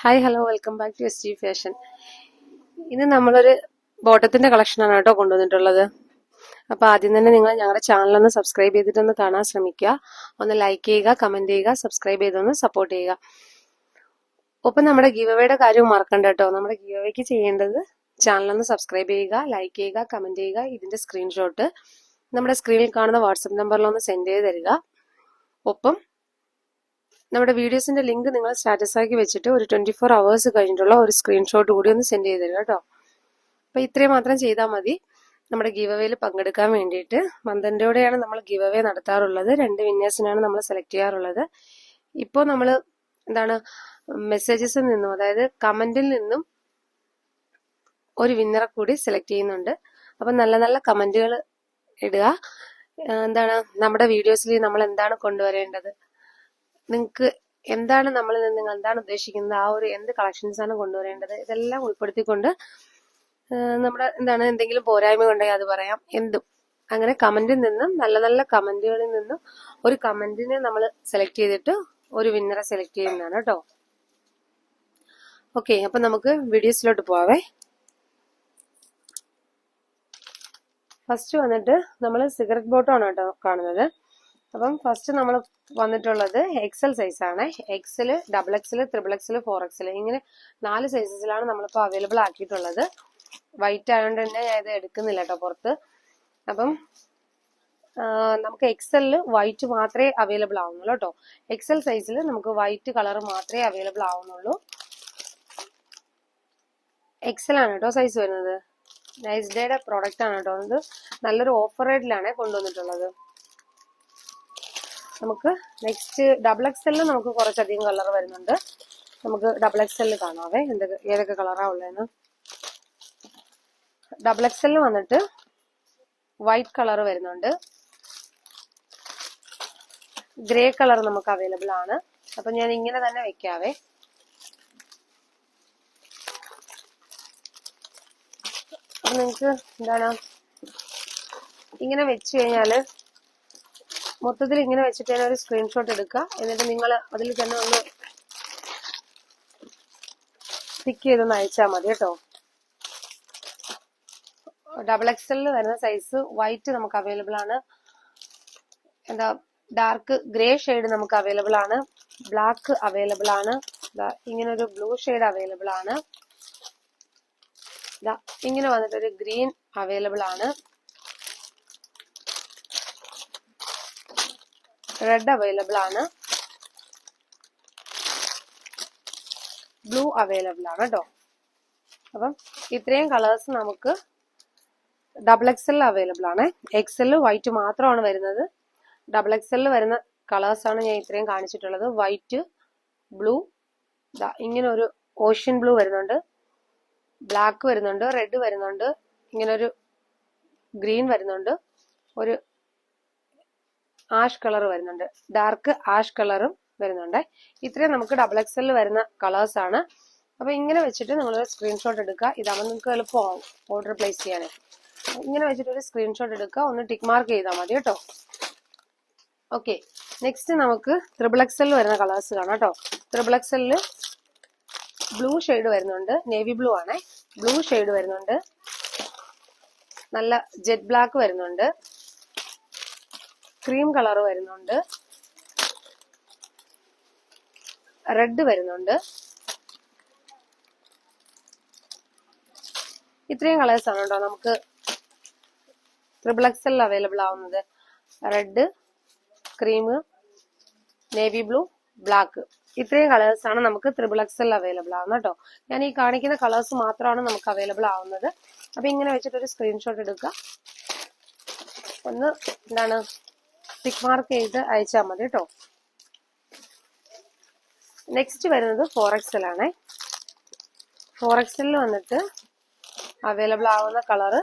Hi hello welcome back to S G fashion ഇന്ന് നമ്മളൊരു ബോട്ടത്തിന്റെ കളക്ഷനാണ് കേട്ടോ കൊണ്ടുവന്നിട്ടുള്ളത്. അപ്പോൾ ആദ്യം തന്നെ നിങ്ങൾ ഞങ്ങളുടെ ചാനലൊന്ന് സബ്സ്ക്രൈബ് ചെയ്തിട്ടൊന്ന് കാണാൻ ശ്രമിക്കുക. ഒന്ന് ലൈക്ക് ചെയ്യുക കമന്റ് ചെയ്യുക സബ്സ്ക്രൈബ് ചെയ്തൊന്ന് സപ്പോർട്ട് ചെയ്യുക. ഒപ്പം നമ്മുടെ ഗീവവേയുടെ കാര്യം മറക്കണ്ട കേട്ടോ. നമ്മുടെ ഗീവവേക്ക് ചെയ്യേണ്ടത് ചാനലൊന്ന് സബ്സ്ക്രൈബ് ചെയ്യുക ലൈക്ക് ചെയ്യുക കമന്റ് ചെയ്യുക ഇതിന്റെ സ്ക്രീൻഷോട്ട് നമ്മുടെ സ്ക്രീനിൽ കാണുന്ന വാട്സപ്പ് നമ്പറിലൊന്ന് സെൻഡ് ചെയ്ത് തരിക. ഒപ്പം നമ്മുടെ വീഡിയോസിന്റെ ലിങ്ക് നിങ്ങൾ സ്റ്റാറ്റസ് ആക്കി വെച്ചിട്ട് ഒരു ട്വന്റി ഫോർ അവേഴ്സ് കഴിഞ്ഞിട്ടുള്ള ഒരു സ്ക്രീൻഷോട്ട് കൂടി ഒന്ന് സെൻഡ് ചെയ്ത് തരിക കേട്ടോ. അപ്പൊ ഇത്രയും മാത്രം ചെയ്താൽ മതി. നമ്മുടെ ഗീവ് അവേയിൽ പങ്കെടുക്കാൻ വേണ്ടിയിട്ട് മന്ദന്റെയോടെയാണ് നമ്മൾ ഗീവ് അവേ നടത്താറുള്ളത്. രണ്ട് വിന്യാസിനാണ് നമ്മൾ സെലക്ട് ചെയ്യാറുള്ളത്. ഇപ്പോൾ നമ്മൾ എന്താണ് മെസ്സേജസിൽ നിന്നും അതായത് കമന്റിൽ നിന്നും ഒരു വിന്നറെ കൂടി സെലക്ട് ചെയ്യുന്നുണ്ട്. അപ്പൊ നല്ല നല്ല കമന്റുകൾ ഇടുക. എന്താണ് നമ്മുടെ വീഡിയോസിൽ നമ്മൾ എന്താണ് കൊണ്ടുവരേണ്ടത്? നിങ്ങൾക്ക് എന്താണ് നമ്മളിൽ നിന്ന് നിങ്ങൾ എന്താണ് ഉദ്ദേശിക്കുന്നത്? ആ ഒരു എന്ത് കളക്ഷൻസ് ആണ് കൊണ്ടുവരേണ്ടത്? ഇതെല്ലാം ഉൾപ്പെടുത്തിക്കൊണ്ട് നമ്മുടെ എന്താണ് എന്തെങ്കിലും പോരായ്മ ഉണ്ടെങ്കിൽ അത് പറയാം. എന്തും. അങ്ങനെ കമന്റിൽ നിന്നും നല്ല നല്ല കമന്റുകളിൽ നിന്നും ഒരു കമന്റിനെ നമ്മൾ സെലക്ട് ചെയ്തിട്ട് ഒരു വിന്നറെ സെലക്ട് ചെയ്യുന്നതാണ് കേട്ടോ. ഓക്കെ അപ്പൊ നമുക്ക് വീഡിയോസിലോട്ട് പോവാവേ. ഫസ്റ്റ് വന്നിട്ട് നമ്മൾ സിഗരറ്റ് ബോട്ടമാണ് കേട്ടോ കാണുന്നത്. അപ്പം ഫസ്റ്റ് നമ്മൾ വന്നിട്ടുള്ളത് എക്സൽ സൈസ് ആണ്. XL double XL triple XL four XL ഇങ്ങനെ നാല് സൈസസിലാണ് നമ്മളിപ്പോൾ അവൈലബിൾ ആക്കിയിട്ടുള്ളത്. വൈറ്റ് ആയതുകൊണ്ട് തന്നെ ഞാൻ ഇത് എടുക്കുന്നില്ല കേട്ടോ പുറത്ത്. അപ്പം നമുക്ക് എക്സലിൽ വൈറ്റ് മാത്രമേ അവൈലബിൾ ആവുന്നുള്ളൂ കേട്ടോ എക്സൽ സൈസിൽ നമുക്ക് വൈറ്റ് കളർ മാത്രമേ അവൈലബിൾ ആവുന്നുള്ളൂ. എക്സൽ ആണ് കേട്ടോ സൈസ് വരുന്നത്. നൈസ് ഡേയുടെ പ്രോഡക്റ്റ് ആണ് കേട്ടോ ഇത് നല്ലൊരു ഓഫർ റേറ്റിലാണ് കൊണ്ടുവന്നിട്ടുള്ളത്. നമുക്ക് നെക്സ്റ്റ് ഡബിൾ എക്സലിൽ നമുക്ക് കുറച്ചധികം കളർ വരുന്നുണ്ട്. നമുക്ക് ഡബിൾ എക്സലിൽ കാണാവേ എന്തൊക്കെ ഏതൊക്കെ കളറാ ഉള്ളതെന്ന് ഡബിൾ എക്സലിൽ വന്നിട്ട് വൈറ്റ് കളർ വരുന്നുണ്ട്. ഗ്രേ കളർ നമുക്ക് അവൈലബിൾ ആണ്. അപ്പൊ ഞാൻ ഇങ്ങനെ തന്നെ വെക്കാവേ. നിങ്ങക്ക് എന്താണ്? ഇങ്ങനെ വെച്ച് കഴിഞ്ഞാൽ മൊത്തത്തിൽ ഇങ്ങനെ വെച്ചിട്ട് തന്നെ ഒരു സ്ക്രീൻഷോട്ട് എടുക്കുക എന്നിട്ട് നിങ്ങൾ അതിൽ തന്നെ ഒന്ന് സ്റ്റിക്ക് ചെയ്തൊന്ന് അയച്ചാൽ മതി കേട്ടോ. ഡബിൾ എക്സലിൽ വരുന്ന സൈസ് വൈറ്റ് നമുക്ക് അവൈലബിൾ ആണ്. എന്താ ഡാർക്ക് ഗ്രേ ഷെയ്ഡ് നമുക്ക് അവൈലബിൾ ആണ്. ബ്ലാക്ക് അവൈലബിൾ ആണ്. ഇങ്ങനെ ഒരു ബ്ലൂ ഷെയ്ഡ് അവൈലബിൾ ആണ്. ഇങ്ങനെ വന്നിട്ടൊരു ഗ്രീൻ അവൈലബിൾ ആണ്. റെഡ് അവൈലബിൾ ആണ്. ബ്ലൂ അവൈലബിൾ ആണ് കേട്ടോ അപ്പം ഇത്രയും കളേഴ്സ് നമുക്ക് ഡബിൾ എക്സൽ അവൈലബിൾ ആണ്. എക്സൽ വൈറ്റ് മാത്രമാണ് വരുന്നത്. ഡബിൾ എക്സലിൽ വരുന്ന കളേഴ്സ് ആണ് ഞാൻ ഇത്രയും കാണിച്ചിട്ടുള്ളത്. വൈറ്റ് ബ്ലൂ ഇങ്ങനെ ഒരു ഓഷ്യൻ ബ്ലൂ വരുന്നുണ്ട്. ബ്ലാക്ക് വരുന്നുണ്ട്. റെഡ് വരുന്നുണ്ട്. ഇങ്ങനൊരു ഗ്രീൻ വരുന്നുണ്ട്. ഒരു ആഷ് കളർ വരുന്നുണ്ട്. ഡാർക്ക് ആഷ് കളറും വരുന്നുണ്ട്. ഇത്രയും നമുക്ക് ഡബിൾ എക്സലിൽ വരുന്ന കളേഴ്സ് ആണ്. അപ്പൊ ഇങ്ങനെ വെച്ചിട്ട് നിങ്ങൾ സ്ക്രീൻഷോട്ട് എടുക്കുക. ഇതാകുമ്പോൾ നിങ്ങൾക്ക് എളുപ്പമാവും ഓർഡർ പ്ലേസ് ചെയ്യാനേ. ഇങ്ങനെ വെച്ചിട്ട് ഒരു സ്ക്രീൻഷോട്ട് എടുക്കുക. ഒന്ന് ടിക്ക് മാർക്ക് ചെയ്താൽ മതി കേട്ടോ. ഓക്കെ നെക്സ്റ്റ് നമുക്ക് ത്രിബിൾ എക്സലിൽ വരുന്ന കളേഴ്സ് കാണാം കേട്ടോ. ത്രിബിൾ എക്സലിൽ ബ്ലൂ ഷെയ്ഡ് വരുന്നുണ്ട്. നേവി ബ്ലൂ ആണേ. ബ്ലൂ ഷെയ്ഡ് വരുന്നുണ്ട്. നല്ല ജെറ്റ് ബ്ലാക്ക് വരുന്നുണ്ട്. ക്രീം കളർ വരുന്നുണ്ട്. റെഡ് വരുന്നുണ്ട്. ഇത്രയും കളേഴ്സ് ആണ് കേട്ടോ നമുക്ക് ട്രിപ്പിൾ എക്സലിൽ അവൈലബിൾ ആവുന്നത്. Red cream navy blue black ഇത്രയും കളേഴ്സ് ആണ് നമുക്ക് ത്രിബിൾ എക്സൽ അവൈലബിൾ ആവുന്നത് കേട്ടോ. ഞാൻ ഈ കാണിക്കുന്ന കളേഴ്സ് മാത്രമാണ് നമുക്ക് അവൈലബിൾ ആവുന്നത്. അപ്പൊ ഇങ്ങനെ വെച്ചിട്ട് ഒരു സ്ക്രീൻഷോട്ട് എടുക്കുക. ഒന്ന് എന്താണ് ടിക്ക് മാർക്ക് ചെയ്ത് അയച്ചാൽ മതി കേട്ടോ. നെക്സ്റ്റ് വരുന്നത് ഫോർ എക്സൽ ആണേ ഫോർ എക്സലിൽ വന്നിട്ട് അവൈലബിൾ ആവുന്ന കളറ്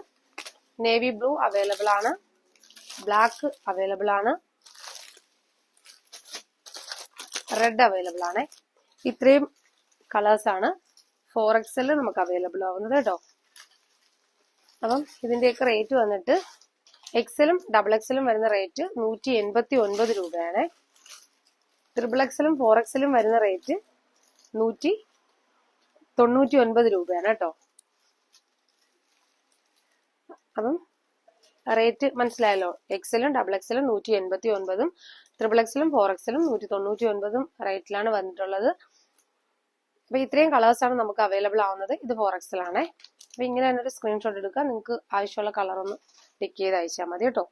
നേവി ബ്ലൂ അവൈലബിൾ ആണ്. ബ്ലാക്ക് അവൈലബിൾ ആണ്. റെഡ് അവൈലബിൾ ആണ്. ഇത്രയും കളേഴ്സ് ആണ് ഫോർ എക്സലിൽ നമുക്ക് അവൈലബിൾ ആവുന്നത് കേട്ടോ. അപ്പം ഇതിന്റെയൊക്കെ റേറ്റ് വന്നിട്ട് എക്സലും ഡബിൾ എക്സലും വരുന്ന റേറ്റ് നൂറ്റി എൺപത്തി ഒൻപത് രൂപയാണ്. ട്രിപ്പിൾ എക്സലും ഫോർ എക്സലും വരുന്ന റേറ്റ് നൂറ്റി തൊണ്ണൂറ്റി ഒൻപത് രൂപയാണ് കേട്ടോ. അപ്പം റേറ്റ് മനസ്സിലായല്ലോ? എക്സലും ഡബിൾ എക്സലും നൂറ്റി എൺപത്തി ഒൻപതും ട്രിപ്പിൾ എക്സലും ഫോർ എക്സലും നൂറ്റി തൊണ്ണൂറ്റി ഒൻപതും റേറ്റിലാണ് വന്നിട്ടുള്ളത്. അപ്പൊ ഇത്രയും ആണ് നമുക്ക് അവൈലബിൾ ആവുന്നത്. ഇത് ഫോർ എക്സിലാണേ അപ്പോൾ അപ്പൊ ഇങ്ങനെ തന്നെ ഒരു സ്ക്രീൻഷോട്ട് എടുക്കുക. നിങ്ങൾക്ക് ആവശ്യമുള്ള കളർ ഒന്ന് ടിക്ക് ചെയ്ത് അയച്ചാൽ മതി കേട്ടോ.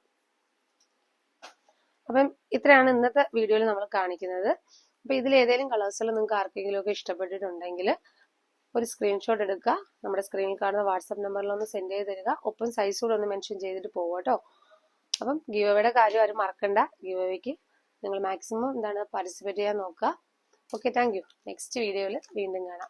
അപ്പം ഇത്രയാണ് ഇന്നത്തെ വീഡിയോയിൽ നമ്മൾ കാണിക്കുന്നത്. അപ്പൊ ഇതിൽ ഏതെങ്കിലും കളേഴ്സിൽ നിങ്ങൾക്ക് ആർക്കെങ്കിലും ഒക്കെ ഇഷ്ടപ്പെട്ടിട്ടുണ്ടെങ്കിൽ ഒരു സ്ക്രീൻഷോട്ട് എടുക്കുക. നമ്മുടെ സ്ക്രീനിൽ കാണുന്ന വാട്സപ്പ് നമ്പറിൽ ഒന്ന് സെൻഡ് ചെയ്ത് തരിക. ഒപ്പം സൈസ് കൂടെ ഒന്ന് മെൻഷൻ ചെയ്തിട്ട് പോവുക കേട്ടോ. അപ്പം ഗീവയുടെ കാര്യം ആരും മറക്കണ്ട. ഗീവയ്ക്ക് നിങ്ങൾ മാക്സിമം എന്താണ് പാർട്ടിസിപ്പേറ്റ് ചെയ്യാൻ നോക്കുക. ഓക്കെ താങ്ക് യു നെക്സ്റ്റ് വീഡിയോയിൽ വീണ്ടും കാണാം.